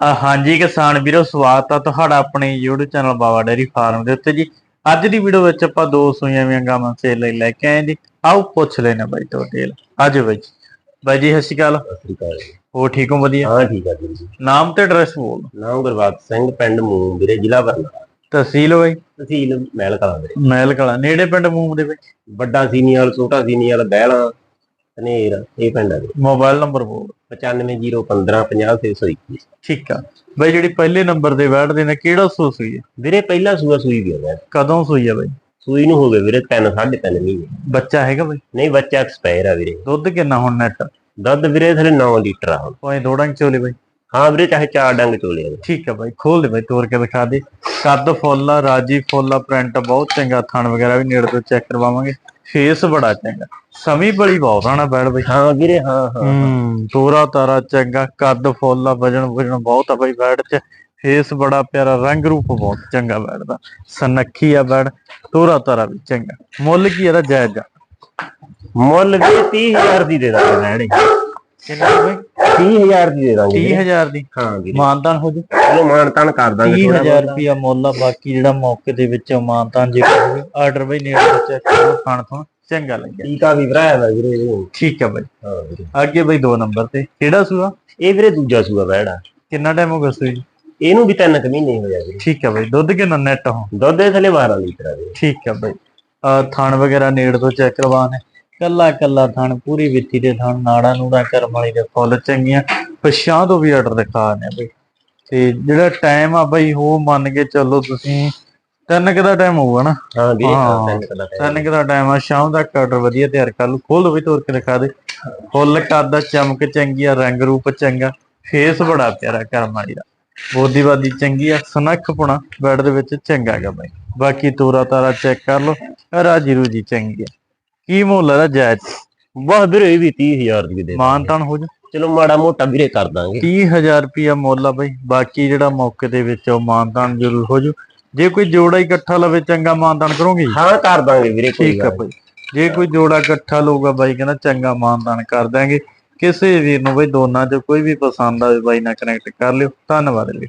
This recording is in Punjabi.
ਅ, ਹਾਂਜੀ ਕਿਸਾਨ ਵੀਰੋ ਸਵਾਗਤ ਆ ਤੁਹਾਡਾ ਆਪਣੇ YouTube channel Baba Dairy Farm ਦੇ ਉੱਤੇ ਜੀ। ਅੱਜ ਦੀ ਵੀਡੀਓ ਵਿੱਚ ਆਪਾਂ ਦੋ ਸੂਈਆਂ ਵੀਆਂ ਗਾਵਾਂ ਸੇਲ ਲਈ ਲੈ ਕੇ ਆਏ ਜੀ। ਆਓ ਪੁੱਛ ਲੈਣਾ ਬਾਈ ਤੋਂ ਡੇਲ ਆਜੋ ਬਾਈ ਜੀ। ਬਾਈ ਜੀ ਸਤਿ ਸ਼੍ਰੀ ਅਕਾਲ। ਸਤਿ ਸ੍ਰੀ ਅਕਾਲ ਜੀ। ਹੋ ਠੀਕ ਹੋ? ਵਧੀਆ? ਹਾਂ ਠੀਕ ਆ ਵੀਰ ਜੀ ਨਾਮ ਤੇ ਐਡਰੈਸ ਬੋਲ ਨਾਮ ਗੁਰਬਾਤ ਸਿੰਘ ਪਿੰਡ ਮੂੰਹ ਵੀਰੇ ਜ਼ਿਲ੍ਹਾ ਬਰਨਾਲਾ। ਤਹਿਸੀਲ ਬਾਈ? ਤਹਿਸੀਲ ਮਹਿਲ ਕਲਾਂ ਵੀਰੇ ਮਹਿਲ ਕਲਾ ਨੇੜੇ ਪਿੰਡ ਮੂਮ ਦੇ ਵਿੱਚ ਵੱਡਾ ਸੀਨੀਅਰ ਛੋਟਾ ਸੀਨੀਅਰ ਬਹਿਲਾ। ਧਨੇਰ ਇਹ ਪਿੰਡ ਆ ਵੀਰੇ ਮੋਬਾਈਲ ਨੰਬਰ ਬੋਲ। 95015 50621 ਠੀਕ ਆ। ਬਾਈ ਜਿਹੜੀ ਪਹਿਲੇ ਨੰਬਰ ਦੇ ਬੈਠਦੇ ਨੇ ਕਿਹੜਾ ਸੂ ਸੂਈ ਹੈ ਵੀਰੇ ਪਹਿਲਾ ਸੂਆ ਸੂਈ ਵੈ ਕਦੋਂ ਸੂਈ ਹੈ ਬਾਈ? ਸੂਈ ਨੂੰ ਹੋ ਗਏ ਵੀਰੇ 3 3.5 ਮਹੀਨੇ। ਬੱਚਾ ਹੈਗਾ ਬਾਈ? ਨਹੀਂ ਬੱਚਾ ਐਕਸਪਾਇਰ ਆ ਵੀਰੇ। ਦੁੱਧ ਕਿੰਨਾ ਹੁਣ ਨੈਟ ਦੁੱਧ ਵੀਰੇ ਥਲੇ 9 ਲੀਟਰ ਆ ਹੁਣ। ਕੋਈ ਦੋੜਾਂ ਚੋਲੇ ਬਾਈ। ਹਾਂ ਵੀਰੇ ਚਾਹੇ ਚਾਰ ਡੰਗ ਚੋਲੇ ਆ। ਠੀਕ ਹੈ ਬਾਈ ਖੋਲ ਦੇ ਬਾਈ ਤੋੜ ਕੇ ਦਿਖਾ ਦੇ। ਕੱਦ ਫੁੱਲ ਆ ਰਾਜੀ ਫੁੱਲ ਆ ਪ੍ਰਿੰਟ ਬਹੁਤ ਚੰਗਾ ਥਣ ਵਗੈਰਾ ਵੀ ਨੇੜੇ ਤੋਂ ਚੈੱਕ ਕਰਵਾਵਾਂਗੇ। ਫੇਸ ਬੜਾ ਚੰਗਾ। ਸਮੀ ਬੜੀ ਬਹੁਤ ਆਣਾ ਬੈੜ ਬਾਈ। ਹਾਂ ਵੀਰੇ ਹਾਂ ਹਾਂ। ਤੋਰਾ ਤਾਰਾ ਚੰਗਾ ਕੱਦ ਫੁੱਲ ਆ ਵਜਨ ਵਜਨ ਬਹੁਤ ਆ ਬਾਈ ਬੈੜ ਚ। ਫੇਸ ਬੜਾ ਪਿਆਰਾ ਰੰਗ ਰੂਪ ਬਹੁਤ ਚੰਗਾ ਬੈੜ ਦਾ ਸਨੱਖੀ ਆ ਬੈੜ ਤੋਰਾ ਤਾਰਾ ਵੀ ਚੰਗਾ। ਮੁੱਲ ਕੀ ਇਹਦਾ ਜਾਇਜ਼? ਮੁੱਲ ਵੀਰੇ 30000 ਦੀ ਦੇ ਦਾਂਗੇ ਲੈਣੇ ਕਿੰਨਾ ਬਾਈ 30000 ਦੀ ਦੇ ਦਾਂਗੇ ਵੀਰੇ। 30000 ਦੀ। ਹਾਂ ਵੀਰੇ। ਮਾਨਦਾਨ ਹੋ ਜੂ? ਚਲੋ ਮਾਨ ਤਾਨ ਕਰ ਦਾਂਗੇ ਥੋੜ੍ਹਾ 30000 ਰੁਪਿਆ ਮੁੱਲ ਆ ਬਾਕੀ ਜਿਹੜਾ ਮੌਕੇ ਦੇ ਵਿੱਚ ਮਾਨਤਾਨ ਜੇ ਕਰੋਗੇ ਆਰਡਰ ਬਈ ਨੇੜੇ ਤੋਂ ਚੈੱਕ ਕਰੋ ਖਾਣ ਤੋਂ ਚੰਗਾ ਲੱਗਿਆ। ਟੀਕਾ ਵੀ ਭਰਾਇਆ ਵਾ ਵੀਰੇ। ਠੀਕ ਆ ਬਾਈ। ਹਾਂ ਵੀਰੇ। ਅੱਗੇ ਬਈ ਦੋ ਨੰਬਰ ਤੇ। ਕਿਹੜਾ ਸੂਆ? ਇਹ ਵੀਰੇ ਦੂਜਾ ਸੂਆ ਬੈੜਾ। ਕਿੰਨਾ ਟਾਈਮ ਹੋ ਗਿਆ ਸੂਈ ਇਹਨੂੰ ਵੀ ਤਿੰਨ ਕੁ ਮਹੀਨੇ ਹੋ ਜਾਗੇ ਠੀਕ ਆ ਬਾਈ। ਦੁੱਧ ਕਿੰਨਾ ਨੈਟ ਹੋ ਦੁੱਧ ਦੇ ਥਲੇ 12 ਲੀਟਰ ਆ ਠੀਕ ਆ ਬਾਈ। ਆ ਥਣ ਵਗੈਰਾ ਨੇੜ ਤੋਂ ਚੈੱਕ ਕਰਵਾਣੇ ਕੱਲਾ ਕੱਲਾ ਥਣ ਪੂਰੀ ਵਿੱਥੀ ਦੇ ਥਣ ਨਾੜਾ ਨੂੜਾ ਕਰਮ ਵਾਲੀ ਦੇ ਫੁੱਲ ਚੰਗੀਆਂ। ਪਛਾਂ ਤੋਂ ਵੀ ਆਰਡਰ ਦਿਖਾਣੇ ਬਈ। ਤੇ ਜਿਹੜਾ ਟਾਈਮ ਆ ਬਈ ਉਹ ਮੰਨ ਕੇ ਚੱਲੋ ਤੁਸੀਂ ਤਿੰਨ ਕੁ ਦਾ ਟਾਈਮ ਹੋਊਗਾ ਨਾ? ਹਾਂ। ਹਾਂ ਤਿੰਨ ਕੁ ਦਾ ਟਾਈਮ ਆ। ਸ਼ਾਮ ਦਾ ਆਰਡਰ ਵਧੀਆ ਤਿਆਰ ਕਰ ਲੂ ਖੋਲ ਵੀ ਤੋਰ ਕੇ ਦਿਖਾ ਦੇ। ਫੁੱਲ ਕਰਦਾ ਚਮਕ ਚੰਗੀ ਆ ਰੰਗ ਰੂਪ ਚੰਗਾ। ਫੇਸ ਬੜਾ ਪਿਆਰਾ ਕਰਮ ਵਾਲੀ ਦਾ। ਬੋਦੀਵਾਦੀ ਚੰਗੀ ਆ ਸਨੱਖ ਪੁਣਾ ਬੈਡ ਦੇ ਵਿੱਚ ਚੰਗਾ ਹੈਗਾ ਬਾਈ। ਬਾਕੀ ਤੋਰਾ ਤਾਰਾ ਚੈੱਕ ਕਰ ਲਓ। ਰਾਜੀ ਰੂਜੀ ਚੰਗੀ ਆ। ਕੀ ਮੁੱਲ ਇਹਦਾ ਜਾਇਜ਼? ਬਸ ਵੀਰੇ ਇਹ ਵੀ 30000 ਦੀ ਦੇ ਮਾਨਤਾਨ ਹੋ ਜਾ। ਚਲੋ ਮਾੜਾ ਮੋਟਾ ਵੀਰੇ ਕਰ ਦਾਂਗੇ। 30000 ਰੁਪਿਆ ਮੁੱਲ ਆ ਬਾਈ। ਬਾਕੀ ਜਿਹੜਾ ਮੌਕੇ ਦੇ ਵਿੱਚ ਉਹ ਮਾਨਤਾਨ ਜ਼ਰੂਰ ਹੋ ਜੂ ਜੇ ਕੋਈ ਜੋੜਾ ਇਕੱਠਾ ਲਵੇ ਚੰਗਾ ਮਾਨਤਾਨ ਕਰੋਗੇ ਹਾਂ ਕਰ ਦਾਂਗੇ ਵੀਰੇ ਠੀਕ ਆ ਬਾਈ। ਜੇ ਕੋਈ ਜੋੜਾ ਇਕੱਠਾ ਲਊਗਾ ਬਾਈ ਕਹਿੰਦਾ ਚੰਗਾ ਮਾਨਦਾਨ ਕਰ ਦਾਂਗੇ। ਕਿਸੇ ਵੀਰ ਨੂੰ ਬਾਈ ਦੋਨਾਂ ਚੋਂ ਕੋਈ ਵੀ ਪਸੰਦ ਆਵੇ ਬਾਈ ਨਾਲ ਕਨੈਕਟ ਕਰ ਲਿਓ। ਧੰਨਵਾਦ ਜੀ